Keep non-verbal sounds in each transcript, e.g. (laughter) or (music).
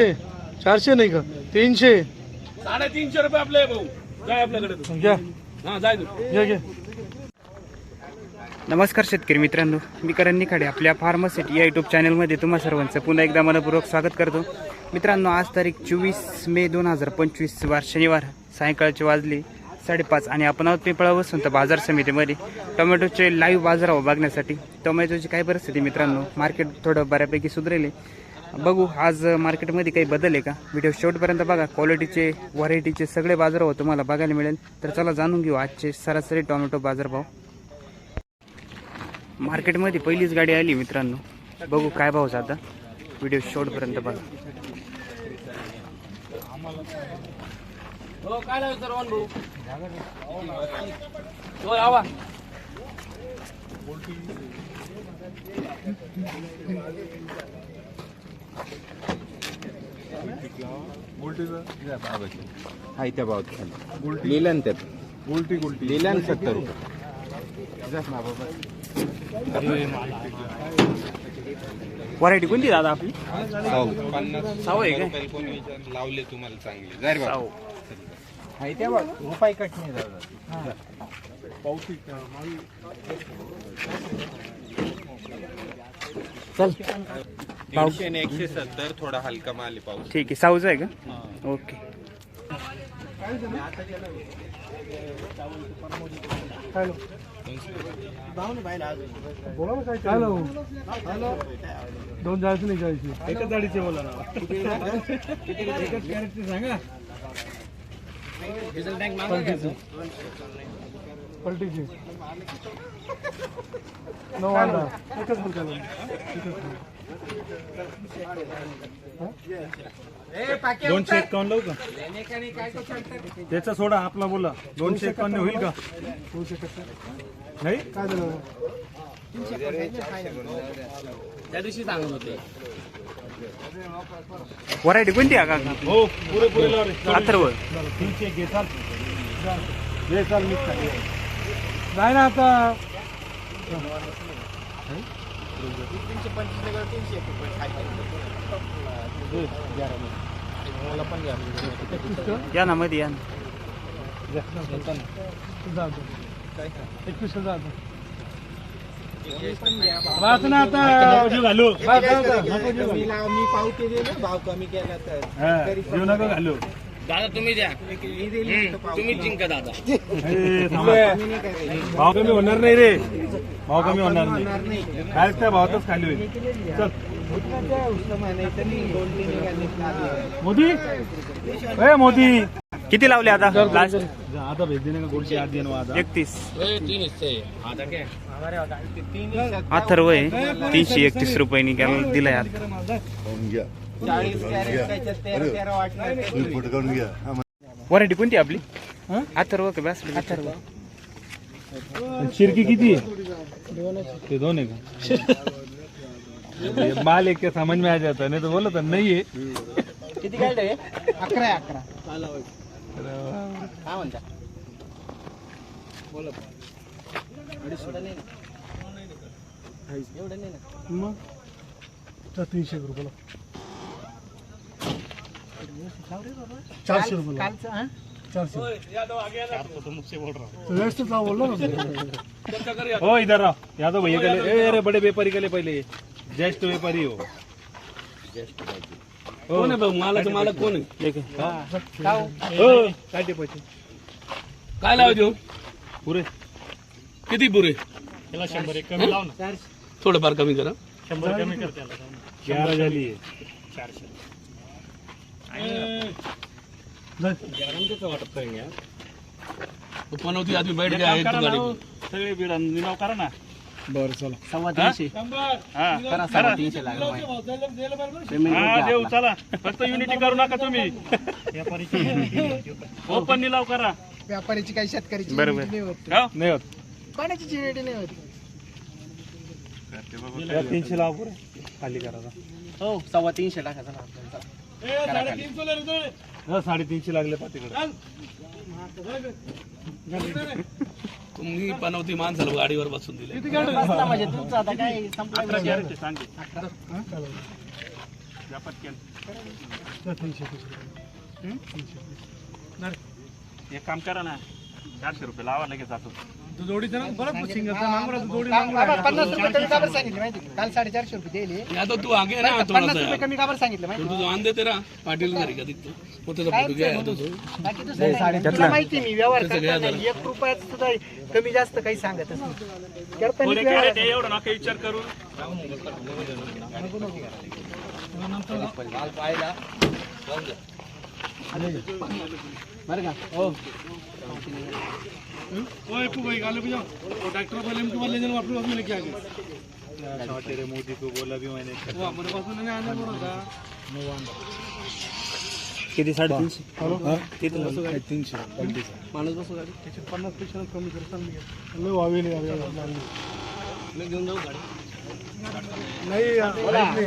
चारशे नाही का? तीनशे. साडेतीनशे रुपये आपले भाऊ. जाय आपल्याकडे तू. घ्या. हा जाय तू. घ्या घ्या. नमस्कार शेतकरी मित्रांनो मी करण निखाडे आपल्या फार्मासिटी या यूट्यूब चॅनलमध्ये तुम्हा सर्वांचं पुन्हा एकदा मनपूर्वक स्वागत करतो. मित्रांनो आज तारीख चोवीस मे दोन हजार पंचवीस वार शनिवार सायंकाळचे वाजले साडेपाच आणि आपण आहोत पिंपळा वसंत बाजार समितीमध्ये. टोमॅटोचे लाईव्ह बाजारावर बघण्यासाठी टोमॅटोची काय परिस्थिती मित्रांनो? मार्केट थोडं बऱ्यापैकी सुधरेले बघू आज मार्केटमध्ये काही बदल आहे का? व्हिडिओ शेवटपर्यंत बघा क्वालिटीचे व्हरायटीचे सगळे बाजारावर तुम्हाला बघायला मिळेल. तर चला जाणून घेऊ आजचे सरासरी टोमॅटो बाजारभाव. मार्केटमध्ये पहिलीच गाडी आली मित्रांनो. बघू काय भाव जाता. व्हिडिओ शेवटपर्यंत बघा हो काय लागेल सर भाऊ हो आवा हाय त्या भावात लिहिलं ना त्यात उलटी उलटी लिहिलं ना सत्तर रुपये. व्हरायटी कोणती दादा आपली? साऊ. आहे विचारलं, लावले तुम्हाला चांगले. जर साऊ. हाय त्या भावात रुपये कट नाही दादा. चल. दीडशे आणि एकशे सत्तर थोडा हलका माल आहे पाऊस. ठीक आहे साऊचं आहे का? ओके. लावू दोन जायचं नाही जायची. एकच गाडीचे बोला ना. एकच कॅरेटचे सांगा. पलटीचे. (laughs) नऊ अंडा. एकच बोल दोनशे एकावन्न लावू का? त्याचा सोडा आपला बोला. दोनशे एकावन्न होईल का? दोनशे नाही? काय झालं? त्या दिवशी सांगत होते. व्हरायटी कोणती आहे का? हो पुरे पुरे लाव रे अथर्व तीनशे घे चाल. घे चाल मिक्स. नाही ना आता. या ना मध्ये या ना. एकवीस वाच ना आता घालू. मी पावती भाव कमी केला तर. घालू. दादा तुम्ही द्या. तुम्ही जिंका दादा. (laughs) भाव कमी होणार नाही रे. भाव कमी होणार नाही. काय त्या भावातच खाली होईल. चल. मोदी? ए मोदी. किती लावले आता? लास्ट आता भेज देणे का आता? एकतीस. तीन हिस्से आता काय? अथर्व आहे. तीनशे एकतीस रुपयांनी दिलाय आता. चाळीस कॅरेट त्याच्यात तेरा तेरा वाटणार व्हरायटी कोणती आहे आपली? अथर्व का बस अथर्व. शिरकी किती आहे? ते दोन आहे का? ये माल एक के समझ में आ जाता है नहीं तो बोला था नहीं है किती काढले अकरा आहे, अकरा. काय म्हणता? बोला. एवढं नाही ना. एवढं नाही ना? मग? तर तीनशे रुपये. चारशे रुपये. कालचं हा? चारशे. व्यवस्थित लाव बोललो ना हो इधर यादव भैया के लिए ए अरे बड़े व्यापारी के लिए पहले। ज्येष्ठ व्यापारी हो। कोण आहे भाऊ? मालाचं मालक कोण आहे हो? काय ते पैसे काय लावा देऊ पुरे। किती पुरे? त्याला शंभर एक कमी लाव ना। थोडंफार कमी करा. शंभर कमी कर त्याला ग्यारह झाली आहे पनवती आदमी बैठ गया एक तो गाड़ी में. सगळे बिड निनाव करा ना. बरं चला. सव्वा तीनशे. हा करा सव्वा तीनशे लागला. हा देऊ चला. फक्त युनिटी करू नका तुम्ही. ओपन निलाव करा. व्यापाऱ्याची काही शेतकऱ्याची बरोबर. नाही होत. हो? नाही होत. कोणाची चिरेटी नाही होत? तीनशे लाव पुरे खाली करा. हो सव्वा तीनशे टाकायचा ना आपल्याला. हा, साडेतीनशे लागले पातीकडे. तुम्ही पनवती माणसाला गाडीवर बसून दिले. म्हणजे एक काम करा ना चारशे रुपये लावा लगेच जातो. जोडीचं ना बरं सिंगलचा नांगरा तू जोडी पन्नास रुपये कमी काबर सांगितले माहिती का? काल साडेचारशे रुपये दिले. या तो तू आगे ना पन्नास थोडासा. रुपये कमी काबर सांगितलं माहिती तू तुझं आंदे तेरा पाटील घरी का दिसतो मग त्याचा फोटो घ्या या तुझं बाकी दुसरं नाही. तुला माहिती मी व्यवहार करताना एक रुपयात सुद्धा कमी जास्त काही सांगतच नाही. करताना व्यवहार- एवढं नका विचार करून. ओए पू भाई गाले पे जाओ वो डॉक्टर वाले हमको वाले जन अपने पास में लेके आ गए तेरे मोदी को बोला भी मैंने वो हमारे पास में नहीं आने बोला था किती साडेतीनशे तीनशे माणूस बसू गाडी. त्याचे पन्नासपेक्षा कमी करता नाही व्हावी नाही घेऊन जाऊ गाडी नाही.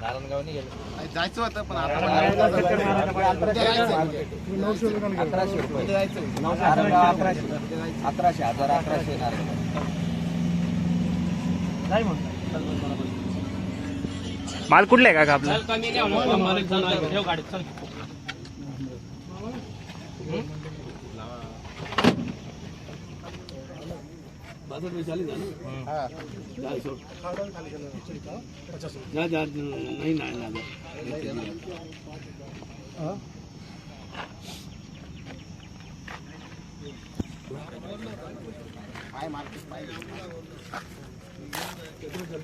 नारायणगाव नाही गेलो जायचं होतं पण अकराशे रुपये अकराशे हजार अकराशे माल कुठला आहे का आपला बाजार में चालीस है. ना चालीस सौ जा जा नहीं ना ना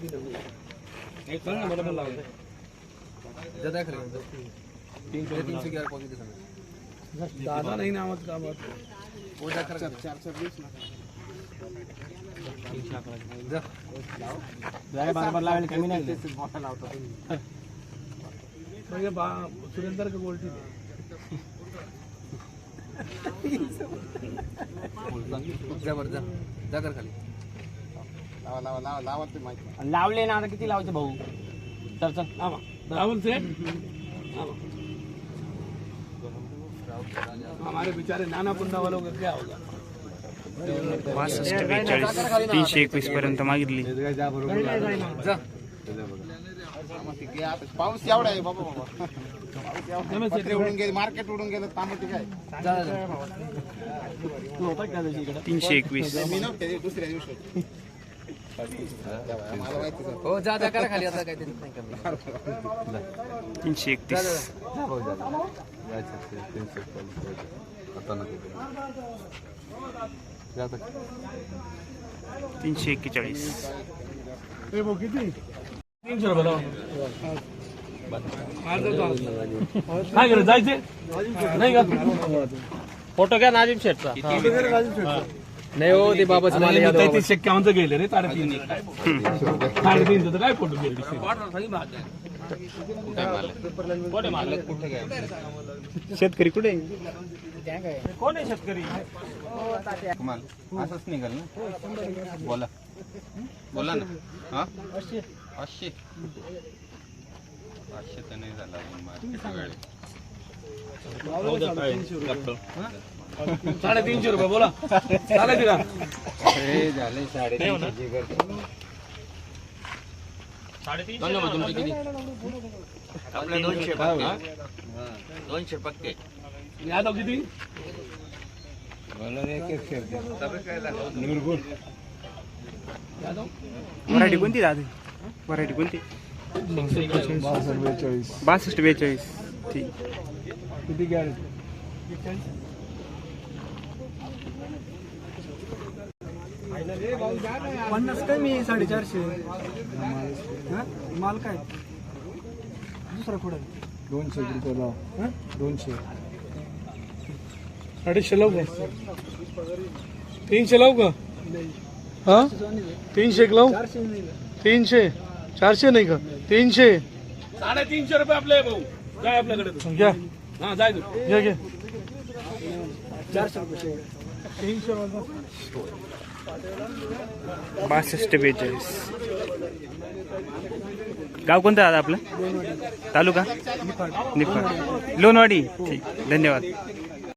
एक सांग ना बरोबर लावलं दादा नाही नावाचं काम म्हणजे बा सुरेंदर का गोल्टी लावले ना आता किती लावायचे भाऊ? चल चल आवा राहुल सेठ आवा. हमारे बेचारे नाना पुन्ना वालों का क्या होगा? बासष्ट बेचाळीस तीनशे एकवीस पर्यंत मागितली. पाऊस एवढा आहे बाबा उडून गेले मार्केट उडून गेलं तांबटी काय? तीनशे एकवीस. दुसऱ्या दिवशी. हो जा जा करा खाली आता काहीतरी तीनशे एकतीस. तीनशे एक्केचाळीस. ए भाऊ किती? तीनशे रुपये काय करत जायचे? नाही का? फोटो घ्या नाजिम शेटचा नाही हो ते बाबा तेहतीस एक्कावनचं गेले रे साडेतीन साडेतीनचं तर काय फोटो गेले शेतकरी कुठे कोण आहे शेतकरी? तुम्हाला असंच निघाल ना? बोला. बोला ना. हा? पाचशे पाचशे तर नाही झाला अजून मार्केट वेळेत. साडेतीनशे रुपये बोला. का हे झाले साडेतीनशे आपले दोनशे पक्के. दोनशे पक्के. यादव किती? यादव? व्हरायटी कोणती दादा? व्हरायटी कोणती? बासष्ट बेचाळीस. ठीक. किती गॅरेज पन्नास कमी साडेचारशे? हा? माल काय? दुसरा कुठं? दोनशे रुपये लाव. दोनशे. अडीचशे लावू का? तीनशे लावू का? हा? तीनशे एक लावू? तीनशे? चारशे नाही का? तीनशे? साडेतीनशे रुपये आपले भाऊ. काय आपल्याकडे तू. घ्या. हा जाय तू घ्या घ्या. बासष्ट बेचाळीस. गाव कोणतं दादा आपलं? तालुका? निफाड. लोणवाडी ठीक. धन्यवाद.